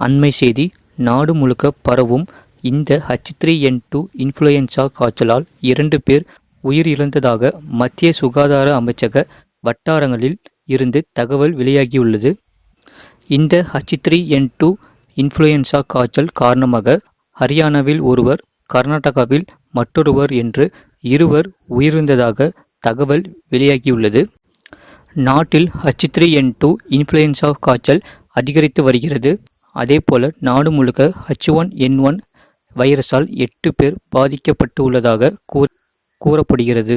அண்மை செய்தி நாடு முழுக்க பரவும் இந்த H three N two influenza காய்ச்சலால் இரண்டு பேர் உயிரிழந்ததாக மத்திய சுகாதார அமைச்சக வட்டாரங்களில் இருந்து தகவல் வெளியாகியுள்ளது. இந்த H three N two influenza காய்ச்சல் காரணமாக ஹரியானாவில் ஒருவர் கர்நாடகாவில் மற்றொருவர் என்று இருவர் உயிரிழந்ததாக தகவல் வெளியாகியுள்ளது. நாட்டில் H three N two influenza காய்ச்சல் அதிகரித்து வருகிறது. அதேபோல நாடு முழுக்க ஹச் ஒன் என் ஒன் வைரஸால் எட்டு பேர் பாதிக்கப்பட்டுள்ளதாக கூ- கூறப்படுகிறது.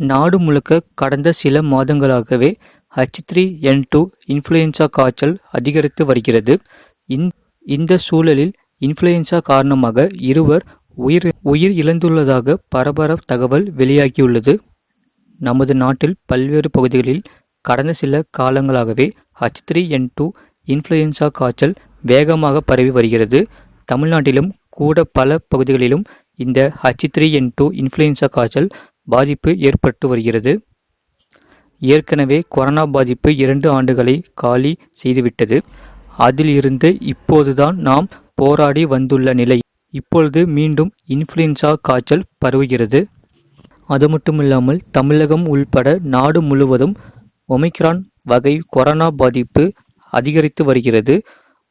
நாடு முழுக்க கடந்த சில மாதங்களாகவே H three N two influenza காய்ச்சல் அதிகரித்து வருகிறது. இந்த சூழலில் இன்ஃப்ளூயன்சா காரணமாக இருவர் உயிர் உயிர் இழந்துள்ளதாக பரபர தகவல் வெளியாகியுள்ளது. நமது நாட்டில் பல்வேறு பகுதிகளில் கடந்த சில காலங்களாகவே H three N two influenza காய்ச்சல் வேகமாக பரவி வருகிறது. தமிழ்நாட்டிலும் கூட பல பகுதிகளிலும் இந்த H three N two influenza காய்ச்சல் பாதிப்பு ஏற்பட்டு வருகிறது. ஏற்கனவே கொரோனா பாதிப்பு இரண்டு ஆண்டுகளை காலி செய்துவிட்டது. அதிலிருந்து இப்போதுதான் நாம் போராடி வந்துள்ள நிலை. இப்பொழுது மீண்டும் இன்ஃப்ளூயன்சா காய்ச்சல் பரவுகிறது. அது மட்டுமில்லாமல் தமிழகம் உள்பட நாடு முழுவதும் ஒமிக்ரான் வகை கொரோனா பாதிப்பு அதிகரித்து வருகிறது.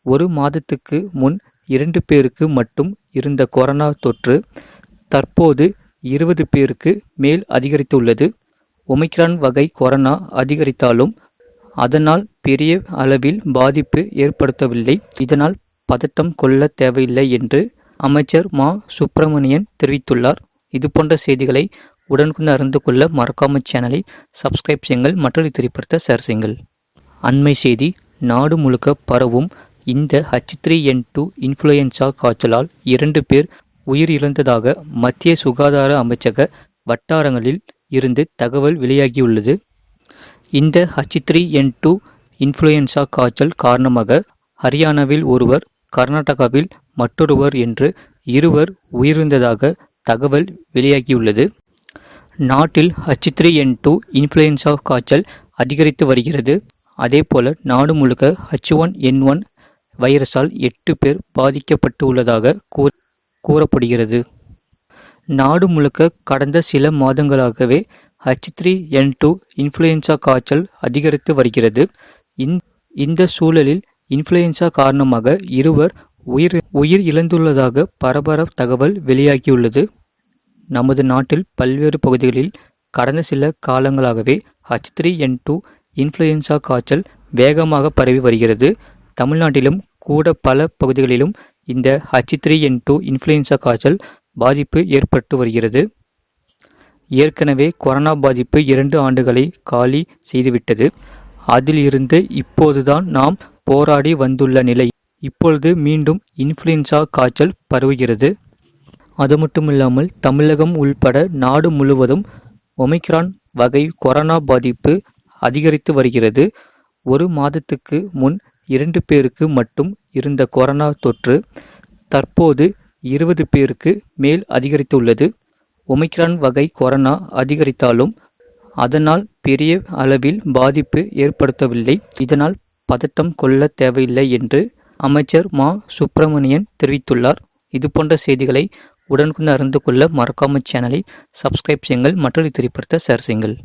ஒரு மாதத்துக்கு முன் இரண்டு பேருக்கு மட்டும் இருந்த கொரோனா தொற்று தற்போது இருபது பேருக்கு மேல் அதிகரித்துள்ளது. ஒமிக்ரான் வகை கொரோனா அதிகரித்தாலும் அதனால் பெரிய அளவில் பாதிப்பு ஏற்படுத்தவில்லை. இதனால் பதட்டம் கொள்ள தேவையில்லை என்று அமைச்சர் மா. சுப்பிரமணியன் தெரிவித்துள்ளார். இது போன்ற செய்திகளை உடனுக்குடன் அறிந்து கொள்ள மறக்காமல் சேனலை சப்ஸ்கிரைப் செய்யுங்கள். மற்றொரு திரைப்படத்தை ஷேர் செய்யுங்கள். அண்மை செய்தி நாடு முழுக்க பரவும் இந்த H three N two influenza காய்ச்சலால் இரண்டு பேர் உயிரிழந்ததாக மத்திய சுகாதார அமைச்சக வட்டாரங்களில் இருந்து தகவல் வெளியாகியுள்ளது. இந்த H three N two influenza காய்ச்சல் காரணமாக ஹரியானாவில் ஒருவர் கர்நாடகாவில் மற்றொருவர் என்று இருவர் உயிரிழந்ததாக தகவல் வெளியாகியுள்ளது. நாட்டில் H three N two influenza காய்ச்சல் அதிகரித்து வருகிறது. அதேபோல நாடு முழுக்க ஹச் ஒன் என் ஒன் வைரஸால் எட்டு பேர் பாதிக்கப்பட்டுள்ளதாக கூ- கூறப்படுகிறது. நாடு முழுக்க கடந்த சில மாதங்களாகவே H three N two influenza காய்ச்சல் அதிகரித்து வருகிறது. இந்த சூழலில் இன்ஃப்ளூயன்சா காரணமாக இருவர் உயிர் உயிர் இழந்துள்ளதாக பரபர தகவல் வெளியாகியுள்ளது. நமது நாட்டில் பல்வேறு பகுதிகளில் கடந்த சில காலங்களாகவே H three N two influenza காய்ச்சல் வேகமாக பரவி வருகிறது. தமிழ்நாட்டிலும் கூட பல பகுதிகளிலும் இந்த H three N two influenza காய்ச்சல் பாதிப்பு ஏற்பட்டு வருகிறது. ஏற்கனவே கொரோனா பாதிப்பு இரண்டு ஆண்டுகளை காலி செய்துவிட்டது. அதிலிருந்து இப்போதுதான் நாம் போராடி வந்துள்ள நிலை. இப்பொழுது மீண்டும் இன்ஃப்ளூயன்சா காய்ச்சல் பரவுகிறது. அது மட்டுமில்லாமல் தமிழகம் உள்பட நாடு முழுவதும் ஒமிக்ரான் வகை கொரோனா பாதிப்பு அதிகரித்து வருகிறது. ஒரு மாதத்துக்கு முன் இரண்டு பேருக்கு மட்டும் இருந்த கொரோனா தொற்று தற்போது இருபது பேருக்கு மேல் அதிகரித்துள்ளது. ஒமிக்ரான் வகை கொரோனா அதிகரித்தாலும் அதனால் பெரிய அளவில் பாதிப்பு ஏற்படுத்தவில்லை. இதனால் பதட்டம் கொள்ள தேவையில்லை என்று அமைச்சர் மா. சுப்பிரமணியன் தெரிவித்துள்ளார். இதுபோன்ற செய்திகளை உடனுக்குடன் அறிந்து கொள்ள மறக்காமல் சேனலை சப்ஸ்கிரைப் செய்யுங்கள். மற்றொரு திரைப்படத்தை ஷேர் செய்யுங்கள்.